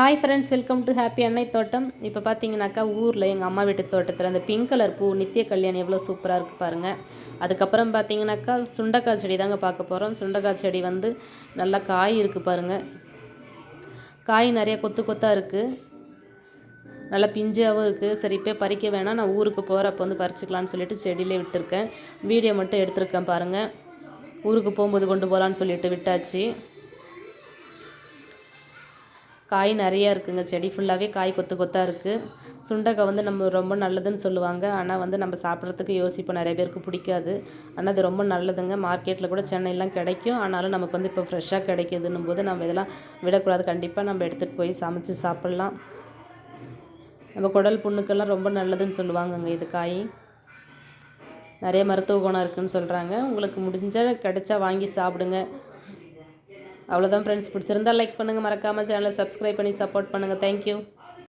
Hi friends welcome to happy அன்னை தோட்டம் இப்போ பார்த்தீங்கன்னாக்கா ஊரில் எங்கள் அம்மா வீட்டு தோட்டத்தில் அந்த பிங்க் கலர் பூ நித்திய கல்யாணி எவ்வளோ சூப்பராக இருக்குது பாருங்கள் அதுக்கப்புறம் பார்த்தீங்கன்னாக்கா சுண்டக்காய் செடி தாங்க பார்க்க போகிறோம் சுண்டக்காய் செடி வந்து நல்லா காய் இருக்குது பாருங்கள் காய் நிறைய கொத்து கொத்தாக இருக்குது நல்லா பிஞ்சாகவும் இருக்குது சரி இப்போ பறிக்க வேணாம். நான் ஊருக்கு போகிறப்ப வந்து பறிச்சுக்கலான்னு சொல்லிட்டு செடியிலே விட்டுருக்கேன். வீடியோ மட்டும் எடுத்திருக்கேன் பாருங்கள் ஊருக்கு போகும்போது கொண்டு போகலான்னு சொல்லிட்டு விட்டாச்சு. காய் நிறையா இருக்குதுங்க செடி ஃபுல்லாகவே காய் கொத்து கொத்தாக இருக்குது சுண்டக்காய் வந்து நம்ம ரொம்ப நல்லதுன்னு சொல்லுவாங்க. ஆனால் வந்து நம்ம சாப்பிட்றதுக்கு யோசிப்போம். நிறைய பேருக்கு பிடிக்காது. ஆனால் அது ரொம்ப நல்லதுங்க. மார்க்கெட்டில் கூட சென்னையெல்லாம் கிடைக்கும். ஆனாலும் நமக்கு வந்து இப்போ ஃப்ரெஷ்ஷாக கிடைக்கிதுன்னும் போது நம்ம இதெல்லாம் விடக்கூடாது. கண்டிப்பாக நம்ம எடுத்துகிட்டு போய் சமைச்சு சாப்பிட்லாம். நம்ம குடல் புண்ணுக்கெல்லாம் ரொம்ப நல்லதுன்னு சொல்லுவாங்கங்க இது காய். நிறைய மருத்துவ குணம் இருக்குதுன்னு சொல்கிறாங்க உங்களுக்கு முடிஞ்ச கிடைச்சா வாங்கி சாப்பிடுங்க. அவ்வளோதான் ஃப்ரெண்ட்ஸ் பிடிச்சிருந்தா லைக் பண்ணுங்கள் மறக்காமல் சேனலை சப்ஸ்கிரைப் பண்ணி சப்போர்ட் பண்ணுங்கள் தேங்க்யூ